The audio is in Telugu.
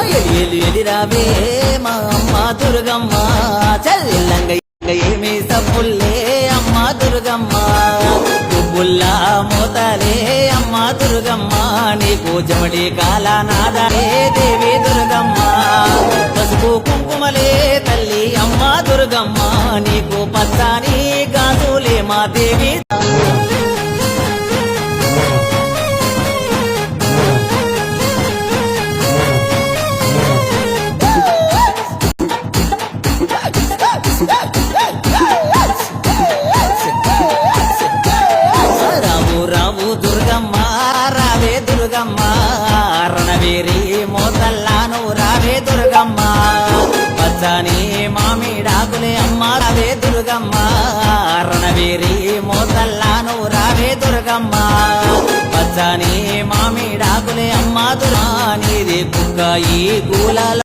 ఎలి ఎలి ఎలిరావే మా అమ్మ దుర్గమ్మ. చల్లంగ ఏమి సప్పుల్లే అమ్మ దుర్గమ్మ. దుబ్బుల్లా మోతాలే అమ్మ దుర్గమ్మ. నీకు జమడి కాల నాదాలే దేవి దుర్గమ్మ. పసుపు కుంకుమలే తల్లి అమ్మ దుర్గమ్మ. నీకు పచ్చాని గాజులే మా దేవి. దుర్గమ్మ. రణవీరి మోతల్లాను రావే దుర్గమ్మ. పచ్చని మామిడాకులే అమ్మ రావే దుర్గమ్మ. రణవీరి మోతల్లాను రావే దుర్గమ్మ. పచ్చని మామిడాకులే అమ్మ దుర్గా నీది కుక్క ఈ కూలలో